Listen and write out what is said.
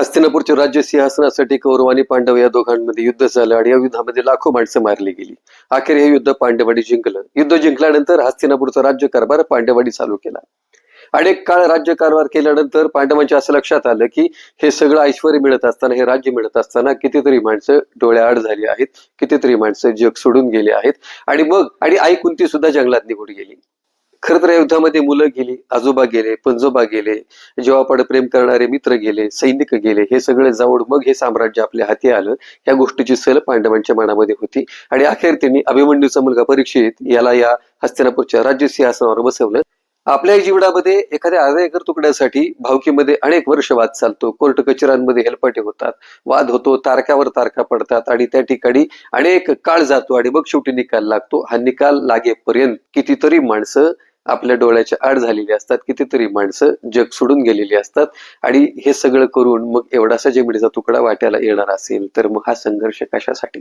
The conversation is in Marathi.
हस्तिनापूरच्या राज्य सिंहासनासाठी कौरव आणि पांडव या दोघांमध्ये युद्ध झालं आणि या युद्धामध्ये लाखो माणसं मारली गेली. अखेर हे युद्ध पांडवाडी जिंकलं. युद्ध जिंकल्यानंतर हस्तिनापूरचा राज्यकारभार पांडवाडी चालू केला. अनेक काळ राज्यकारभार केल्यानंतर पांडवांच्या असं लक्षात आलं की हे सगळं ऐश्वर मिळत असताना हे राज्य मिळत असताना कितीतरी माणसं डोळ्याआड झाली आहेत कितीतरी माणसं जग सोडून गेली आहेत. आणि मग आणि आई कुंती सुद्धा जंगलात निघून गेली. खर तर युद्धामध्ये मुलं गेली आजोबा गेले पंजोबा गेले जेव्हा प्रेम करणारे मित्र गेले सैनिक गेले हे सगळे जाऊन मग हे साम्राज्य आपल्या हाती आलं. या गोष्टीची सल पांडवांच्या मनामध्ये होती. आणि अखेर त्यांनी अभिमन्यूचा मुलगा परीक्षित याला या हस्तिनापूरच्या राज्य सिंहासनावर बसवलं. आपल्या जीवनामध्ये एखाद्या अर्ध्या एकर तुकड्यासाठी भावकीमध्ये अनेक वर्ष वाद चालतो. कोर्ट कचेऱ्यांमध्ये हेलपाटे होतात. वाद होतो तारकावर तारखा पडतात आणि त्या ठिकाणी अनेक काळ जातो आणि मग शेवटी निकाल लागतो. हा निकाल लागेपर्यंत कितीतरी माणसं आपल्या डोळ्याच्या आड झालेली असतात कितीतरी माणसं जग सोडून गेलेली असतात. आणि हे सगळं करून मग एवढासा जमिनीचा तुकडा वाट्याला येणार असेल तर मग हा संघर्ष कशासाठी?